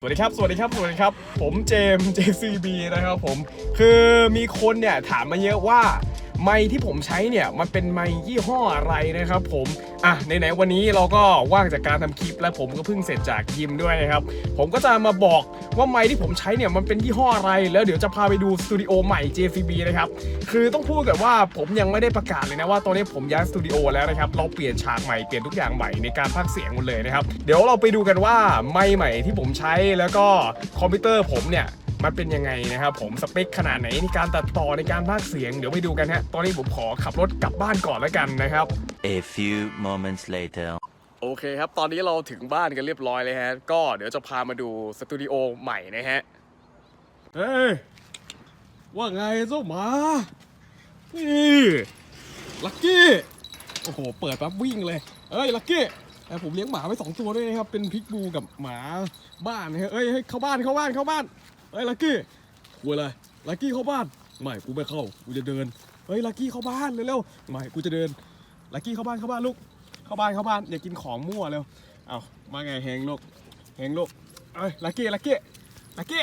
สวัสดีครับ สวัสดีครับ สวัสดีครับ ผมเจมส์ JCB นะครับผม คือมีคนเนี่ยถามมาเยอะว่า ไมค์ที่ผมใช้เนี่ยมันเป็นไมค์ยี่ห้ออะไรนะครับผมอะไหนๆวันนี้เราก็ว่างจากการทำคลิปและผมก็เพิ่งเสร็จจากยิมด้วยนะครับผมก็จะมาบอกว่าไมค์ที่ผมใช้เนี่ยมันเป็นยี่ห้ออะไร แล้วเดี๋ยวจะพาไปดูสตูดิโอใหม่ JCB นะครับคือต้องพูดก่อนว่าผมยังไม่ได้ประกาศเลยนะว่าตอนนี้ผมย้ายสตูดิโอแล้วนะครับเราเปลี่ยนฉากใหม่เปลี่ยนทุกอย่างใหม่ในการพากเสียงหมดเลยนะครับเดี๋ยวเราไปดูกันว่าไมค์ใหม่ที่ผมใช้แล้วก็คอมพิวเตอร์ผมเนี่ย มันเป็นยังไงนะครับผมสเปคขนาดไหนในการตัดต่อในการพากย์เสียงเดี๋ยวไปดูกันฮะตอนนี้ผมขอขับรถกลับบ้านก่อนแล้วกันนะครับ A few moments later. โอเคครับ ตอนนี้เราถึงบ้านกันเรียบร้อยเลยฮะ ก็เดี๋ยวจะพามาดูสตูดิโอใหม่นะฮะ เฮ้ย ว่าไงเจ้าหมานี่ลักกี้ โอ้โห เปิดปั๊บวิ่งเลย เอ้ย ลักกี้แต่ผมเลี้ยงหมาไว้สองตัวด้วยนะครับ เป็นพิกบูกับหมาบ้านนะฮะเอ้ยเฮ้ยเข้าบ้าน เข้าบ้าน เข้าบ้านเฮ้ยลักกี้กูอะไรลักกี้เข้าบ้าน ไม่กูไม่เข้า กูจะเดิน เฮ้ยลักกี้เข้าบ้านเร็วๆ ไม่กูจะเดินลักกี้เข้าบ้านเข้าบ้านลูก เข้าบ้านเข้าบ้านอย่ากินของมั่วเร็ว เอามาไงเฮงลูกเฮงลูกเอ้ยลักกี้ลักกี้ลักกี้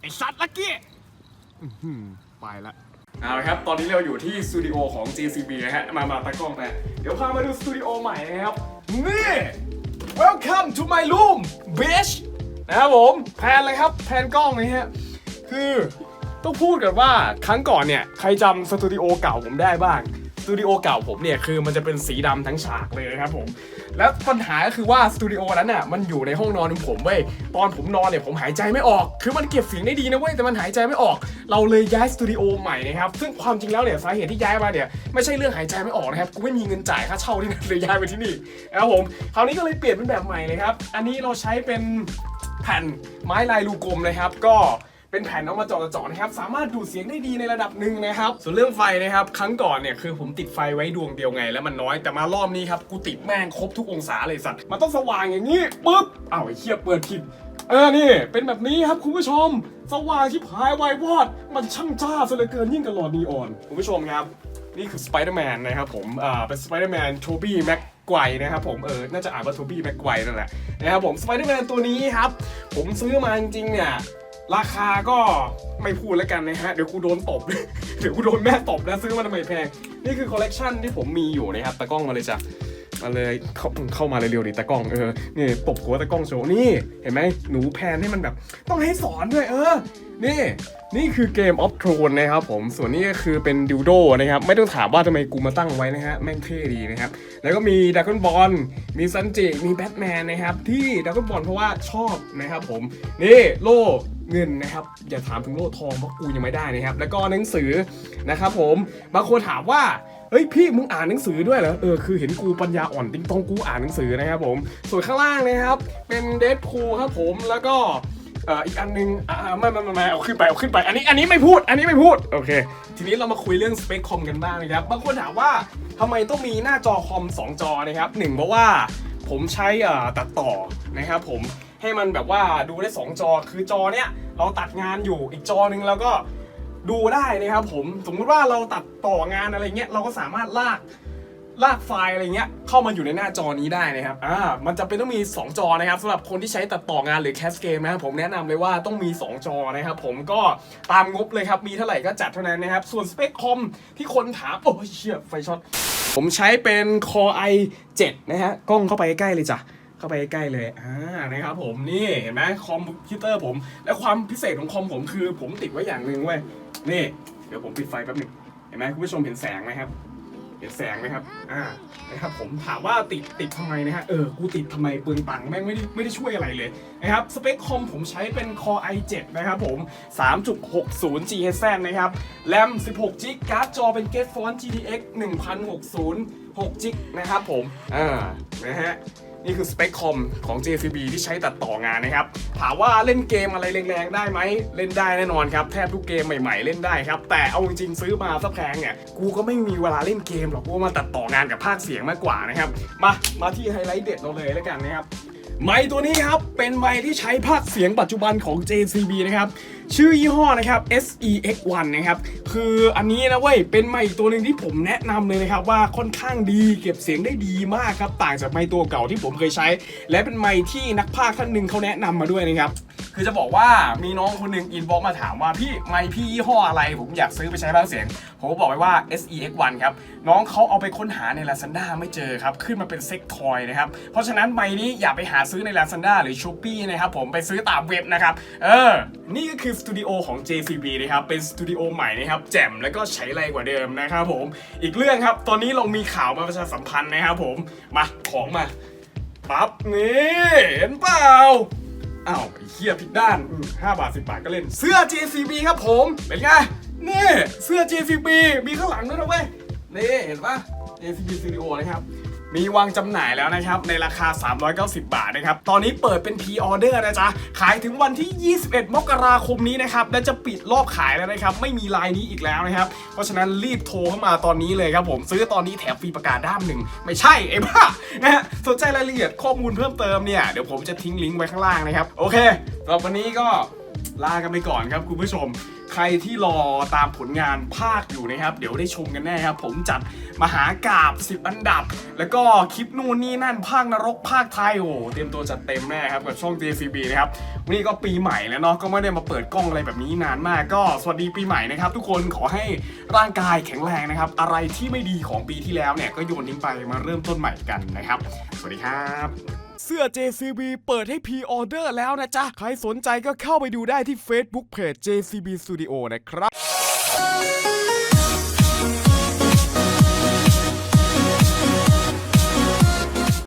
ไอสัตว์ลักกี้ไปละเอาละครับ ตอนนี้เราอยู่ที่สตูดิโอของ JCB นะฮะ มามาตากล้องนะเดี๋ยวพามาดูสตูดิโอใหม่นะครับ นี่ Welcome to my room bitch นะครับผมแพนเลยครับแพนกล้องนะฮะคือต้องพูดกันว่าครั้งก่อนเนี่ยใครจำสตูดิโอเก่าผมได้บ้างสตูดิโอเก่าผมเนี่ยคือมันจะเป็นสีดำทั้งฉากเลยนะครับผม แล้วปัญหาก็คือว่าสตูดิโอนั้นน่ะมันอยู่ในห้องนอนของผมเว้ยตอนผมนอนเนี่ยผมหายใจไม่ออก คือมันเก็บเสียงได้ดีนะเว้ยแต่มันหายใจไม่ออก เราเลยย้ายสตูดิโอใหม่นะครับซึ่งความจริงแล้วเนี่ยสาเหตุที่ย้ายมาเนี่ยไม่ใช่เรื่องหายใจไม่ออกนะครับกูไม่มีเงินจ่ายค่าเช่าที่นั่นเลยย้ายไปที่นี่นะครับผมคราวนี้ก็เลยเปลี่ยนเป็นแบบใหม่เลยครับอันนี้เราใช้เป็น แผ่นไม้ลายลูกลมนะครับ ก็เป็นแผ่นเอามาเจาะเจาะนะครับ สามารถดูดเสียงได้ดีในระดับหนึ่งนะครับ ส่วนเรื่องไฟนะครับ ครั้งก่อนเนี่ยคือผมติดไฟไว้ดวงเดียวไง แล้วมันน้อยแต่มารอบนี้ครับกูติดแม่งครบทุกองศาเลยสัตว์มันต้องสว่างอย่างนี้ปุ๊บอ้าวไอ้เหี้ยเปิดผิดเออนี่ เป็นแบบนี้ครับคุณผู้ชม สว่างที่พายไววอด มันช่างจ้าซะเหลือเกินยิ่งกับหลอดนีออน คุณผู้ชมครับ นี่คือสไปเดอร์แมนนะครับผม อ่า เป็นสไปเดอร์แมนโทบี้แม็ก ไกวนะครับผมเออน่าจะอ่านว่าโทบี้แม็กไกวนั่นแหละนะครับผมสไปเดอร์แมนตัวนี้ครับ ผมซื้อมาจริงๆเนี่ยราคาก็ไม่พูดแล้วกันนะฮะ เดี๋ยวกูโดนตบ เดี๋ยวกูโดนแม่ตบนะซื้อมาทำไมแพง นี่คือคอลเลกชันที่ผมมีอยู่นะครับตะกล้องมาเลยจ้ะ มาเลยเข้าเข้ามาเร็วๆดิตะกล้องเออนี่ตบหัวตะกล้องโชว์นี่ เห็นไหมหนูแพนให้มันแบบ ต้องให้สอนด้วยเออ นี่นี่คือเกมออฟทรนนะครับผมส่วนนี้ก็คือเป็นดิวโดนะครับ ไม่ต้องถามว่าทำไมกูมาตั้งไว้นะฮะ แม่งเท่ดีนะครับ แล้วก็มีดัก o n นบอลมีซันจิ มีแบทแมนนะครับ ที่ดัก o n นบอลเพราะว่าชอบนะครับผม นี่โล่เงินนะครับ อย่าถามถึงโล่ทองเพราะกูยังไม่ได้นะครับ แล้วก็หนังสือนะครับผมบางคนถามว่า ฮ้ยพี่มึงอ่านหนังสือด้วยเหรอเออคือเห็นกูปัญญาอ่อนติ๊งตองกูอ่านหนังสือนะครับผม ส่วนข้างล่างนะครับ เป็นเดดพูครับผมแล้วก็อ่อีกอันนึงอ่าไม่ไม่ไม่เอาขึ้นไปเอาขึ้นไป อันนี้อันนี้ไม่พูด อันนี้ไม่พูด โอเค ทีนี้เรามาคุยเรื่องสเปคคอมกันบ้างนะครับ บางคนถามว่าทำไมต้องมีหน้าจอคอม 2 จอนะครับหนึ่งเพราะว่าผมใช้อ่อตัดต่อนะครับผมให้มันแบบว่าดูได้ 2 จอคือจอเนี้ยเราตัดงานอยู่อีกจอหนึ่งแล้วก็ ดูได้นะครับผมสมมุติว่าเราตัดต่องานอะไรเงี้ยเราก็สามารถลากลากไฟล์อะไรเงี้ยเข้ามาอยู่ในหน้าจอนี้ได้นะครับอ่ามันจะเป็นต้องมี 2 จอนะครับสำหรับคนที่ใช้ตัดต่องานหรือแคสเกมนะครับผมแนะนำเลยว่าต้องมี 2 จอนะครับผมก็ตามงบเลยครับ มีเท่าไหร่ก็จัดเท่านั้นนะครับ ส่วนสเปคคอมที่คนถามโอ้ยเชี่ยไฟช็อตผมใช้เป็น Core i7 นะฮะกล้องเข้าไปใกล้เลยจ้ะเข้าไปใกล้เลยอ่านะครับผมนี่เห็นไหมคอมพิวเตอร์ผม และความพิเศษของคอมผมคือผมติดไว้อย่างหนึ่งเว้ย นี่ เดี๋ยวผมปิดไฟแป๊บหนึงเห็นไหมคุณผู้ชมเห็นแสงไหมครับ เห็นแสงไหมครับ อ่า นะครับผมถามว่าติดติดทำไมนะฮะ เออ กูติดทำไมเปลืองตังค์แม่งไม่ได้ไม่ได้ช่วยอะไรเลยนะครับ สเปคคอมผมใช้เป็น Core i7 นะครับผม 3.60 GHz นะครับ แรม 16 g b การ์ดจอเป็น Get-Font GTX 1060 6 g b นะครับผมอ่านะฮะนี่คือสเปคคอมของ JCB ที่ใช้ตัดต่องานนะครับ ถามว่าเล่นเกมอะไรแรงๆ ได้ไหม เล่นได้แน่นอนครับ แทบทุกเกมใหม่ๆ เล่นได้ครับ แต่เอาจริงๆซื้อมาสักแพงเนี่ย กูก็ไม่มีเวลาเล่นเกมหรอกกูมาตัดต่องานกับภาคเสียงมากกว่านะครับ มา มาที่ไฮไลท์เด็ดเราเลยแล้วกันนะครับไมค์ตัวนี้ครับ เป็นไมค์ที่ใช้ภาคเสียงปัจจุบันของ JCB นะครับ ชื่อยี่ห้อนะครับ SEX1 นะครับ คืออันนี้นะเว้ย เป็นไมค์ตัวหนึ่งที่ผมแนะนำเลยนะครับ ว่าค่อนข้างดีเก็บเสียงได้ดีมากครับ ต่างจากไมค์ตัวเก่าที่ผมเคยใช้ และเป็นไมค์ที่นักพากย์ท่านหนึ่งเขาแนะนำมาด้วยนะครับคือจะบอกว่ามีน้องคนหนึ่งอินบ็อกมาถามว่าพี่ไมค์พี่ยี่ห้ออะไร ผมอยากซื้อไปใช้ภาคเสียง ผมก็บอกไปว่า SEX1 ครับ น้องเขาเอาไปค้นหาใน Lazada ไม่เจอครับ ขึ้นมาเป็นเซ็กทอยนะครับ เพราะฉะนั้นไมค์นี้อย่าไปหาซื้อใน Lazada หรือ s h อ p e e นะครับผมไปซื้อตามเว็บนะครับ เออ นี่ก็คือสตูดิโอของ JCB นะครับ เป็นสตูดิโอใหม่นะครับ แจ่มแล้วก็ใช้ไรกว่าเดิมนะครับผม อีกเรื่องครับ ตอนนี้เรามีข่าวมาประชาสัมพันธ์นะครับผม มาของมา ปั๊บนี่เห็นเปล่าอ้าวเฮียผิดด้าน 5 บาท 10 บาทก็เล่น เสื้อ JCB ครับผม เป็นไง นี่เสื้อ JCB มีข้างหลังด้วยนะเว้ย นี่เห็นปะ JCB Studio นะครับ มีวางจำหน่ายแล้วนะครับ ในราคา 390 บาทนะครับ ตอนนี้เปิดเป็น p ีออเดอร์นะจ๊ะ ขายถึงวันที่ 21 มกราคมนี้นะครับ และจะปิดรอบขายแล้วนะครับ ไม่มีลายนี้อีกแล้วนะครับ เพราะฉะนั้นรีบโทรเข้ามาตอนนี้เลยครับผม ซื้อตอนนี้แถมฟรีประกาศด้ามหนึ่ง ไม่ใช่ไอ้บ้านะฮะสนใจรายละเอียดข้อมูลเพิ่มเติมเนี่ย เดี๋ยวผมจะทิ้งลิงก์ไว้ข้างล่างนะครับ โอเคสำหรับวันนี้ก็ลากันไปก่อนครับคุณผู้ชม ใครที่รอตามผลงานภาคอยู่นะครับ เดี๋ยวได้ชมกันแน่ครับ ผมจัดมหากาบ10 อันดับ แล้วก็คลิปนู่นนี่นั่นภาคนรกภาคไทยโอ้โหเตรียมตัวจัดเต็มแน่ครับกับช่อง JCB นะครับวันนี้ก็ปีใหม่แล้วเนาะก็ไม่ได้มาเปิดกล้องอะไรแบบนี้นานมากก็สวัสดีปีใหม่นะครับ ทุกคนขอให้ร่างกายแข็งแรงนะครับ อะไรที่ไม่ดีของปีที่แล้วเนี่ยก็โยนทิ้งไปมาเริ่มต้นใหม่กันนะครับ สวัสดีครับ เสื้อ JCB เปิดให้พรีออเดอร์แล้วนะจ๊ะ ใครสนใจก็เข้าไปดูได้ที่ Facebook Page JCB Studio นะครับ